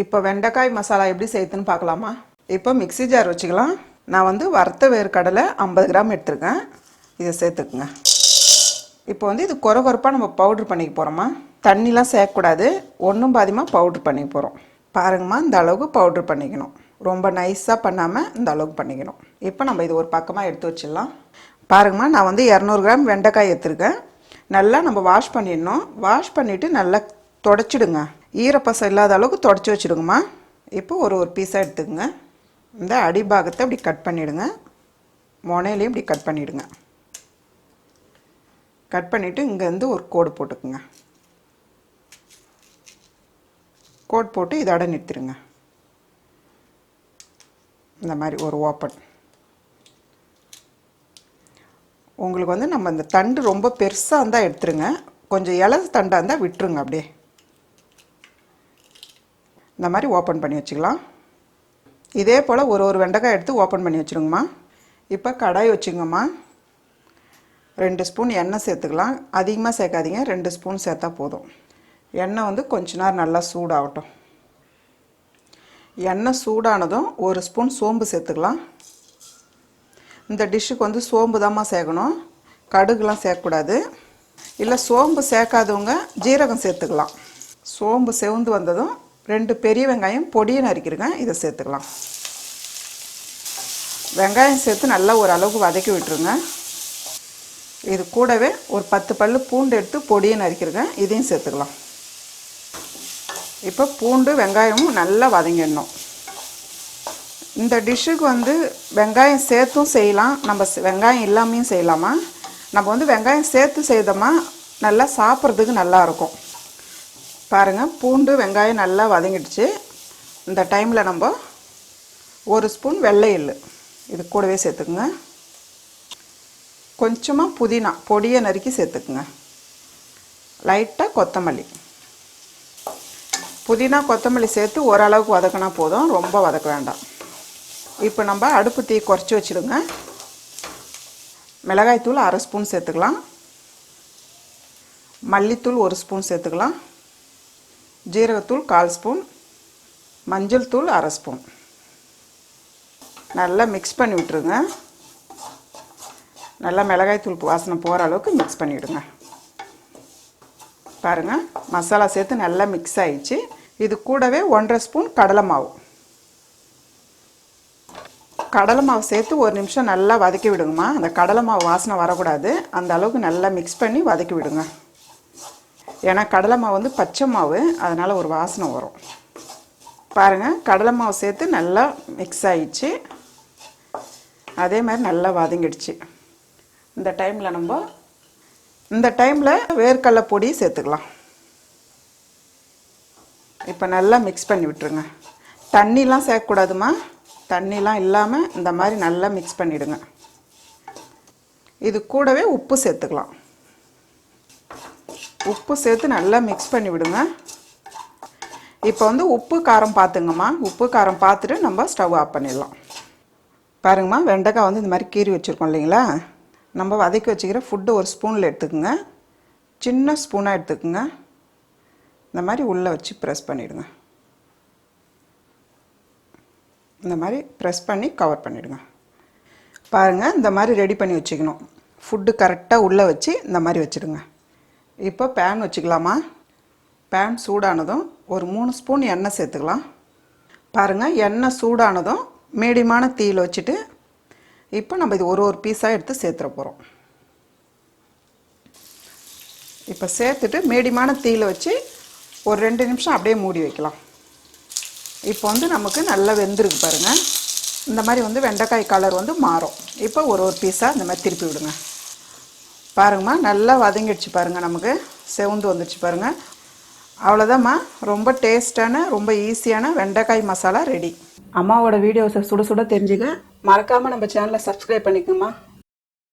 இப்போ வெண்டைக்காய் மசாலா எப்படி சேர்த்துன்னு பார்க்கலாமா? இப்போ மிக்ஸி ஜார் வச்சுக்கலாம். நான் வந்து வறுத்த வேர்க்கடலை ஐம்பது கிராம் எடுத்துருக்கேன். இதை சேர்த்துக்குங்க. இப்போ வந்து இது குறை குறைப்பாக நம்ம பவுட்ரு பண்ணிக்க போகிறோமா தண்ணிலாம் சேர்க்கக்கூடாது. ஒன்றும் பாதிமாக பவுட்ரு பண்ணிக்க போகிறோம் பாருங்கம்மா இந்த அளவுக்கு பவுட்ரு பண்ணிக்கணும். ரொம்ப நைஸாக பண்ணாமல் இந்த அளவுக்கு பண்ணிக்கணும். இப்போ நம்ம இது ஒரு பக்கமாக எடுத்து வச்சிடலாம். பாருங்கம்மா நான் வந்து இரநூறு கிராம் வெண்டைக்காய் எடுத்துருக்கேன். நல்லா நம்ம வாஷ் பண்ணிடணும். வாஷ் பண்ணிவிட்டு நல்லா தொடச்சிடுங்க. ஈரப்பசம் இல்லாத அளவுக்கு தொடச்சி வச்சுடுங்கம்மா இப்போ ஒரு ஒரு பீஸாக எடுத்துக்கோங்க. இந்த அடிபாகத்தை இப்படி கட் பண்ணிவிடுங்க முனையிலையும் இப்படி கட் பண்ணிவிடுங்க கட் பண்ணிவிட்டு இங்கேருந்து ஒரு கோடு போட்டுக்குங்க. கோட் போட்டு இதோட நிறுத்திடுங்க. இந்த மாதிரி ஒரு ஓப்பன் உங்களுக்கு வந்து நம்ம இந்த தண்டு ரொம்ப பெருசாக இருந்தால் எடுத்துருங்க. கொஞ்சம் இலது தண்டாக இருந்தால் விட்டுருங்க அப்படியே. இந்த மாதிரி ஓப்பன் பண்ணி வச்சுக்கலாம். இதே போல் ஒரு ஒரு வெண்டைக்காய் எடுத்து ஓப்பன் பண்ணி வச்சுருங்கம்மா. இப்போ கடாய் வச்சுங்கம்மா. ரெண்டு ஸ்பூன் எண்ணெய் சேர்த்துக்கலாம். அதிகமாக சேர்க்காதீங்க. ரெண்டு ஸ்பூன் சேர்த்தா போதும். எண்ணெய் வந்து கொஞ்ச நேரம் நல்லா சூடாகட்டும். எண்ணெய் சூடானதும் ஒரு ஸ்பூன் சோம்பு சேர்த்துக்கலாம். இந்த டிஷ்ஷுக்கு வந்து சோம்பு தாம்மா சேர்க்கணும். கடுகுலாம் சேர்க்கக்கூடாது. இல்லை சோம்பு சேர்க்காதவங்க ஜீரகம் சேர்த்துக்கலாம். சோம்பு செவந்து வந்ததும் ரெண்டு பெரிய வெங்காயம் பொடியை நறுக்கிருக்கேன் இதை சேர்த்துக்கலாம். வெங்காயம் சேர்த்து நல்லா ஒரு அளவுக்கு வதக்கி விட்டுருங்க. இது கூடவே ஒரு பத்து பல் பூண்டு எடுத்து பொடியை நறுக்கிருக்கேன் இதையும் சேர்த்துக்கலாம். இப்போ பூண்டு வெங்காயமும் நல்லா வதங்கிடணும். இந்த டிஷ்ஷுக்கு வந்து வெங்காயம் சேர்த்தும் செய்யலாம். நம்ம வெங்காயம் இல்லாமையும் செய்யலாமா? நம்ம வந்து வெங்காயம் சேர்த்து செய்தோமா நல்லா சாப்பிட்றதுக்கு நல்லாயிருக்கும் பாருங்கள் பூண்டு வெங்காயம் நல்லா வதங்கிடுச்சு. இந்த டைமில் நம்ம ஒரு ஸ்பூன் வெள்ளை எள்ளு. இது கூடவே சேர்த்துக்குங்க. கொஞ்சமாக புதினா பொடியை நறுக்கி சேர்த்துக்குங்க. லைட்டாக கொத்தமல்லி. புதினா கொத்தமல்லி சேர்த்து ஓரளவுக்கு வதக்கினா போதும். ரொம்ப வதக்க வேண்டாம். இப்போ நம்ம அடுப்பு தீ குறைச்சி வச்சுடுங்க. மிளகாய்த்தூள் அரை ஸ்பூன் சேர்த்துக்கலாம். மல்லித்தூள் ஒரு ஸ்பூன் சேர்த்துக்கலாம். ஜீரகத்தூள் கால் ஸ்பூன் மஞ்சள் தூள் அரை ஸ்பூன். நல்லா மிக்ஸ் பண்ணி விட்டுருங்க. நல்லா மிளகாய் தூள் வாசனை போகிற அளவுக்கு மிக்ஸ் பண்ணிவிடுங்க பாருங்கள் மசாலா சேர்த்து நல்லா மிக்ஸ் ஆயிடுச்சு. இது கூடவே ஒன்றரை ஸ்பூன் கடலை மாவு. கடலை மாவு சேர்த்து ஒரு நிமிஷம் நல்லா வதக்கி விடுங்கம்மா. அந்த கடலை மாவு வாசனை வரக்கூடாது. அந்த அளவுக்கு நல்லா மிக்ஸ் பண்ணி வதக்கி விடுங்க. ஏன்னா கடலை மாவு வந்து பச்சை மாவு அதனால் ஒரு வாசனை வரும். பாருங்கள் கடலை மாவு சேர்த்து நல்லா மிக்ஸ் ஆகிடுச்சு அதே மாதிரி நல்லா வதங்கிடுச்சு. இந்த டைமில் நம்ம இந்த டைமில் வேர்க்கடலை பொடி சேர்த்துக்கலாம். இப்போ நல்லா மிக்ஸ் பண்ணி விட்டுருங்க. தண்ணிலாம் சேர்க்கக்கூடாதுமா. தண்ணிலாம் இல்லாமல் இந்த மாதிரி நல்லா மிக்ஸ் பண்ணிவிடுங்க இது கூடவே உப்பு சேர்த்துக்கலாம். உப்பு சேர்த்து நல்லா மிக்ஸ் பண்ணி விடுங்க இப்போ வந்து உப்பு காரம் பார்த்துங்கம்மா. உப்பு காரம் பார்த்துட்டு நம்ம ஸ்டவ் ஆஃப் பண்ணிடலாம். பாருங்கம்மா வெண்டைக்காய் வந்து இந்த மாதிரி கீறி வச்சுருக்கோம் இல்லைங்களா? நம்ம வதக்கி வச்சுக்கிற ஃபுட்டு ஒரு ஸ்பூனில் எடுத்துக்கோங்க. சின்ன ஸ்பூனாக எடுத்துக்கோங்க. இந்த மாதிரி உள்ளே வச்சு ப்ரெஸ் பண்ணிவிடுங்க இந்த மாதிரி ப்ரெஸ் பண்ணி கவர் பண்ணிவிடுங்க பாருங்கள் இந்த மாதிரி ரெடி பண்ணி வச்சுக்கணும். ஃபுட்டு கரெக்டாக உள்ளே வச்சு இந்த மாதிரி வச்சுடுங்க. இப்போ பேன் வச்சுக்கலாமா? பேன் சூடானதும் ஒரு மூணு ஸ்பூன் எண்ணெய் சேர்த்துக்கலாம். பாருங்கள் எண்ணெய் சூடானதும் மீடியமான தீயில் வச்சுட்டு இப்போ நம்ம இது ஒரு ஒரு பீஸாக எடுத்து சேர்த்துற போகிறோம் இப்போ சேர்த்துட்டு மீடியமான தீயில் வச்சு ஒரு ரெண்டு நிமிஷம் அப்படியே மூடி வைக்கலாம். இப்போ வந்து நமக்கு நல்லா வெந்திருக்கு பாருங்கள் இந்த மாதிரி வந்து வெண்டைக்காய் கலர் வந்து மாறும். இப்போ ஒரு ஒரு பீஸாக இந்த மாதிரி திருப்பி விடுங்க. பாருங்கம்மா நல்லா வதங்கிடுச்சு பாருங்கள் நமக்கு. செவந்து வந்துடுச்சு பாருங்கள் அவ்வளோதாம்மா ரொம்ப டேஸ்டான ரொம்ப ஈஸியான வெண்டைக்காய் மசாலா ரெடி. அம்மாவோட வீடியோஸை சுட சுட தெரிஞ்சுக்க மறக்காமல் நம்ம சேனலை சப்ஸ்கிரைப் பண்ணிக்கோங்கம்மா